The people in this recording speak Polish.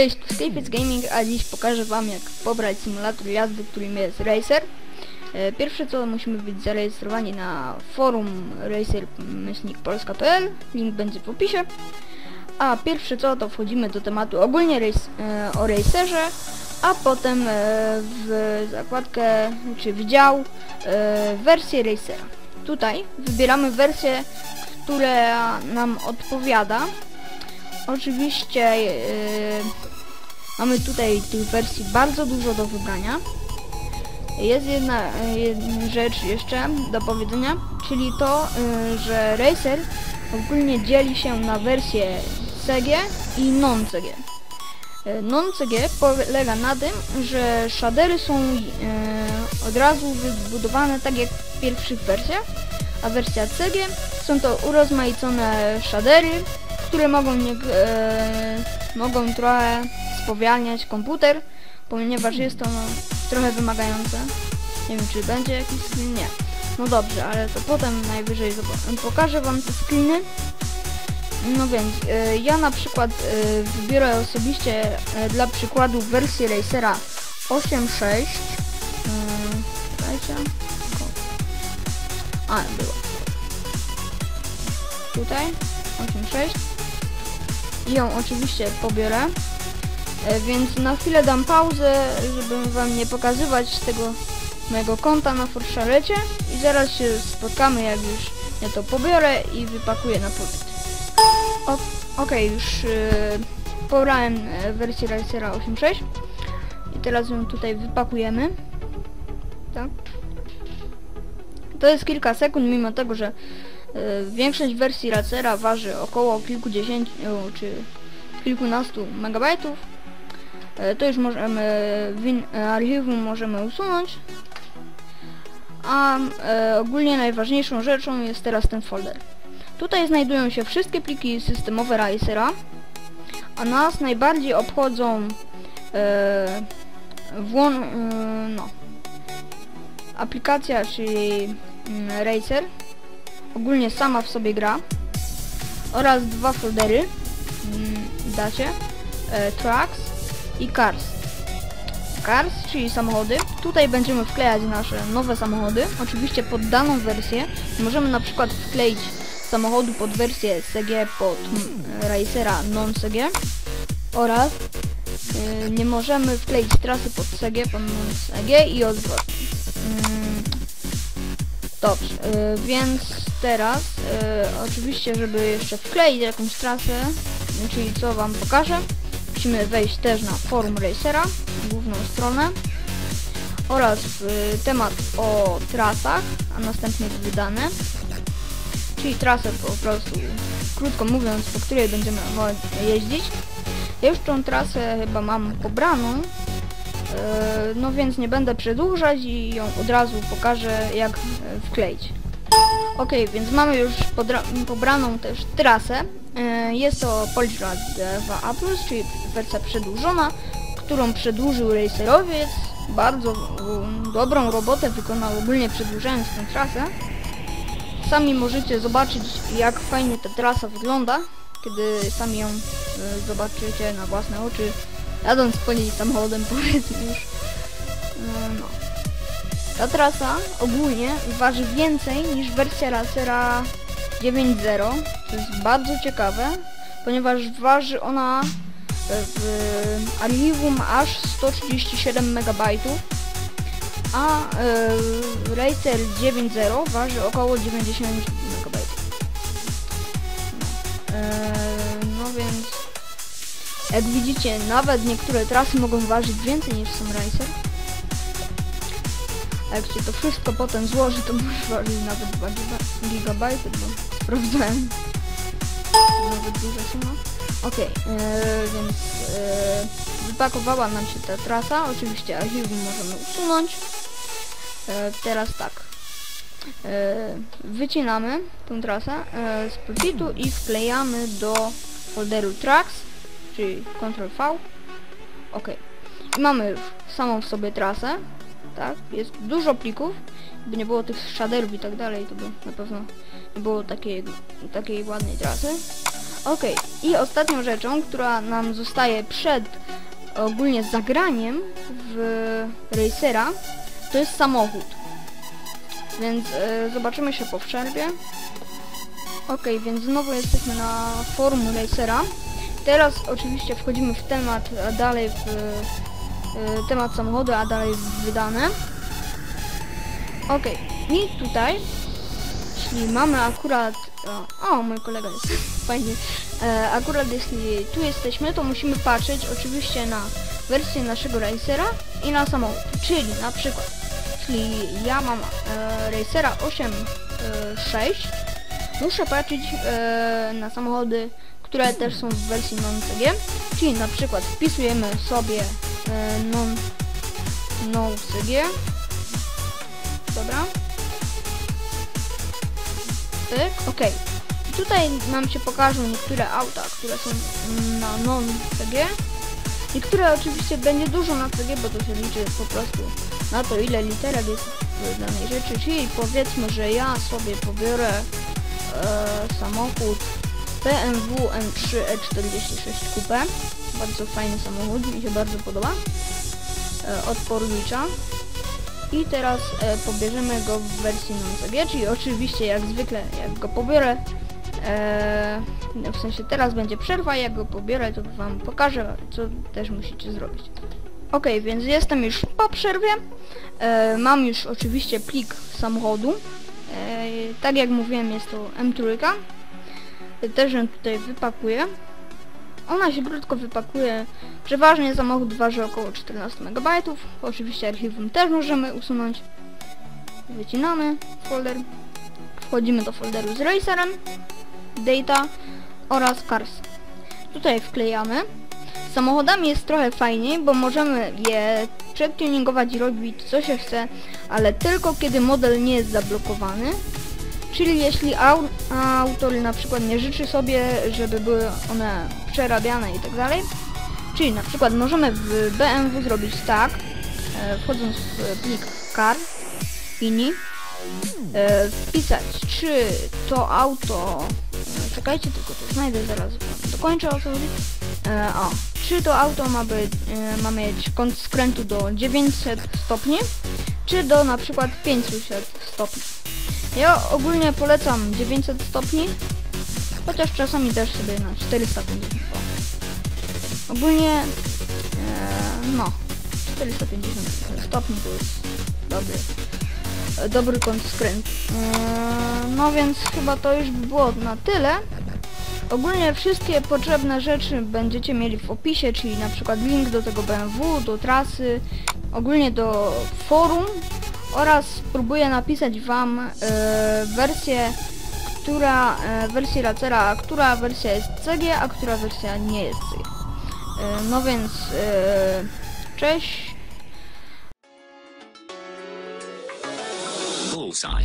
Cześć, tu Skyface Gaming, a dziś pokażę wam jak pobrać symulator jazdy, którym jest Racer. E, Pierwsze co musimy być zarejestrowani na forum racer-polska.pl, link będzie w opisie. A pierwsze co to wchodzimy do tematu ogólnie e, o Racerze, a potem e, w zakładkę czy w dział wersję Racera. Tutaj wybieramy wersję, która nam odpowiada. Oczywiście yy, mamy tutaj tych wersji bardzo dużo do wybrania. Jest jedna, jedna rzecz jeszcze do powiedzenia, czyli to, yy, że Racer ogólnie dzieli się na wersję CG i non-CG. Yy, Non-CG polega na tym, że shadery są yy, od razu wybudowane tak jak w pierwszych wersjach, a wersja CG są to urozmaicone shadery, które mogą, nie, mogą trochę spowalniać komputer, ponieważ jest to no, trochę wymagające. Nie wiem czy będzie jakiś screen, nie. No dobrze, ale to potem najwyżej pokażę wam te screeny. No więc, e, ja na przykład e, wybiorę osobiście e, dla przykładu wersję Racera 8.6 e. A, było. Tutaj 8.6 i ją oczywiście pobiorę. E, więc na chwilę dam pauzę, żeby wam nie pokazywać tego mojego konta na Forszalecie i zaraz się spotkamy jak już ja to pobiorę i wypakuję na pulpit. Okej, już yy, pobrałem e, wersję Racera 8.6 i teraz ją tutaj wypakujemy. Tak. To jest kilka sekund, mimo tego, że większość wersji Racera waży około kilkudziesięciu czy kilkunastu megabajtów. Y, to już możemy w archiwum możemy usunąć. A y, ogólnie najważniejszą rzeczą jest teraz ten folder. Tutaj znajdują się wszystkie pliki systemowe Racera, a nas najbardziej obchodzą y, y, no, aplikacja, czyli mm, Racer, ogólnie sama w sobie gra, oraz dwa foldery, mm, dacie, e, Tracks i Cars. Cars, czyli samochody. Tutaj będziemy wklejać nasze nowe samochody, oczywiście pod daną wersję. Możemy na przykład wkleić samochodu pod wersję CG pod mm, Racera non-CG oraz y, nie możemy wkleić trasy pod CG pod non-CG i odwrotnie. Dobrze, y, więc teraz y, oczywiście, żeby jeszcze wkleić jakąś trasę, czyli co wam pokażę, musimy wejść też na forum Racera, główną stronę oraz w temat o trasach, a następnie wydane, czyli trasę po prostu, krótko mówiąc, po której będziemy jeździć. Ja już tą trasę chyba mam pobraną, no więc nie będę przedłużać i ją od razu pokażę jak e, wkleić. Ok, więc mamy już pobraną też trasę. E, jest to Polyrad 2A+, czyli wersja przedłużona, którą przedłużył racerowiec. Bardzo um, dobrą robotę wykonał ogólnie przedłużając tę trasę. Sami możecie zobaczyć jak fajnie ta trasa wygląda, kiedy sami ją zobaczycie na własne oczy jadąc po niej samochodem powiedzmy już. No. Ta trasa ogólnie waży więcej niż wersja Racera 9.0, co jest bardzo ciekawe, ponieważ waży ona w archiwum aż 137 MB, a y, Racer 9.0 waży około 90 MB. No, y, jak widzicie, nawet niektóre trasy mogą ważyć więcej niż sam Racer. A jak się to wszystko potem złoży, to może ważyć nawet 2 GB, bo sprawdzałem. Nawet duża suma. Okej, okay, yy, więc yy, wypakowała nam się ta trasa. Oczywiście archiwum możemy usunąć. Yy, teraz tak. Wycinamy tą trasę z pulpitu i wklejamy do folderu tracks czyli Ctrl V. Ok. I mamy już samą w sobie trasę. Tak, jest dużo plików. Gdyby nie było tych shaderów i tak dalej, to by na pewno nie było takiej, takiej ładnej trasy. Okej, i ostatnią rzeczą, która nam zostaje przed ogólnie zagraniem w Racera, to jest samochód. Więc e, zobaczymy się po przerwie. Okej, więc znowu jesteśmy na forum Racera. Teraz oczywiście wchodzimy w temat, a dalej w e, temat samochodu, a dalej w wydane. Okej, i tutaj, jeśli mamy akurat... O, o mój kolega jest fajnie. E, akurat jeśli tu jesteśmy, to musimy patrzeć oczywiście na wersję naszego Racera i na samochód. Czyli na przykład, jeśli ja mam e, Racera 8.6, muszę patrzeć e, na samochody, które też są w wersji non-CG, czyli na przykład wpisujemy sobie e, non, non-CG, dobra, pyk, ok. I tutaj nam się pokażą niektóre auta, które są na non-CG, Niektóre oczywiście będzie dużo na CG, bo to się liczy po prostu na to, ile literek jest w danej rzeczy. Czyli powiedzmy, że ja sobie pobiorę e, samochód BMW M3 E46 Coupe. Bardzo fajny samochód, mi się bardzo podoba. E. I teraz e, pobierzemy go w wersji non-CG, czyli oczywiście jak zwykle, jak go pobiorę, e, w sensie teraz będzie przerwa, jak go pobiorę, to wam pokażę, co też musicie zrobić. Ok, więc jestem już po przerwie. E, mam już oczywiście plik samochodu. E, tak jak mówiłem, jest to M3. Też ją tutaj wypakuję. Ona się krótko wypakuje. Przeważnie samochód waży około 14 MB. Oczywiście archiwum też możemy usunąć. Wycinamy folder. Wchodzimy do folderu z racerem, data oraz cars. Tutaj wklejamy. Z samochodami jest trochę fajniej, bo możemy je przedtuningować i robić co się chce, ale tylko kiedy model nie jest zablokowany. Czyli jeśli au autor na przykład nie życzy sobie, żeby były one przerabiane i tak dalej. Czyli na przykład możemy w BMW zrobić tak, e, wchodząc w plik car, ini, e, wpisać czy to auto, e, czekajcie tylko to znajdę zaraz, dokończę o co chodzi. O, czy to auto ma, być, ma mieć kąt skrętu do 900 stopni, czy do na przykład 500 stopni. Ja ogólnie polecam 900 stopni, chociaż czasami też sobie na 450 Ogólnie, e, no, 450 stopni to jest dobry, dobry kąt skręt. E, no więc chyba to już by było na tyle. Ogólnie wszystkie potrzebne rzeczy będziecie mieli w opisie, czyli na przykład link do tego BMW, do trasy, ogólnie do forum oraz spróbuję napisać wam e, wersję, która e, wersję Racera, która wersja jest CG, a która wersja nie jest CG. E, no więc e, cześć. Bullseye.